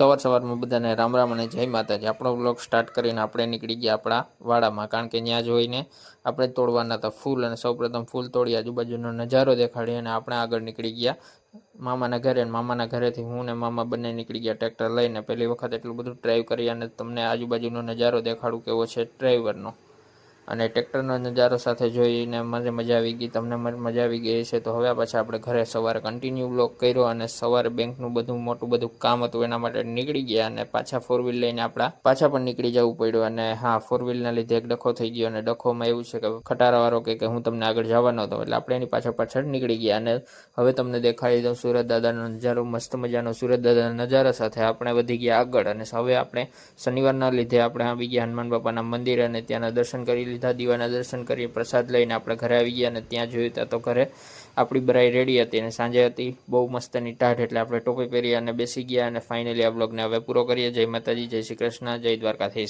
સવાર સવારમાં બધાને રામ રામ અને જય માતાજી. આપણો બ્લોગ સ્ટાર્ટ કરીને આપણે નીકળી ગયા આપણા વાડામાં. કારણ કે ત્યાં જોઈને આપણે તોડવાના હતા ફૂલ અને સૌપ્રથમ ફૂલ તોડી આજુબાજુનો નજારો દેખાડી અને આપણે આગળ નીકળી ગયા. મામાના ઘરે અને મામાના ઘરેથી હું ને મામા બંને નીકળી ગયા ટ્રેક્ટર લઈને. પહેલી વખત એટલું બધું ડ્રાઈવ કરી અને તમને આજુબાજુનો નજારો દેખાડું કેવો છે ડ્રાઈવરનો અને ટ્રેક્ટરનો નજારો સાથે જોઈને મને મજા આવી ગઈ, તમને મને મજા આવી ગઈ છે તો હવે પાછા આપણે ઘરે સવારે કન્ટિન્યુ બ્લોક કર્યો અને સવારે બેંકનું બધું મોટું બધું કામ હતું એના માટે નીકળી ગયા અને પાછા ફોર વ્હીલ લઈને આપણા પાછા પણ નીકળી જવું પડ્યું. અને હા ફોર વ્હીલના લીધે એક ડખો થઈ ગયો અને ડખોમાં એવું છે કે ખટારાવાળો કે હું તમને આગળ જવાનો હતો એટલે આપણે એની પાછળ પાછળ નીકળી ગયા અને હવે તમને દેખાડી દઉં સુરત દાદાનો નજારો, મસ્ત મજાનો સુરત દાદાના નજારા સાથે આપણે વધી ગયા આગળ. અને હવે આપણે શનિવારના લીધે આપણે આવી ગયા હનુમાન બાપાના મંદિર અને ત્યાંના દર્શન કરી લીધા દીવાના દર્શન કરી પ્રસાદ લઈને આપણે ઘરે આવી ગયા અને ત્યાં જોયું તો ઘરે આપણી બરાઈ રેડી હતી અને સાંજે હતી. બહુ મસ્તની ટાઢ એટલે આપણે ટોપી પહેરી અને બેસી ગયા અને ફાઇનલી આ બ્લોગને હવે પૂરો કરીએ. જય માતાજી, જય શ્રી કૃષ્ણ, જય દ્વારકાધીશ.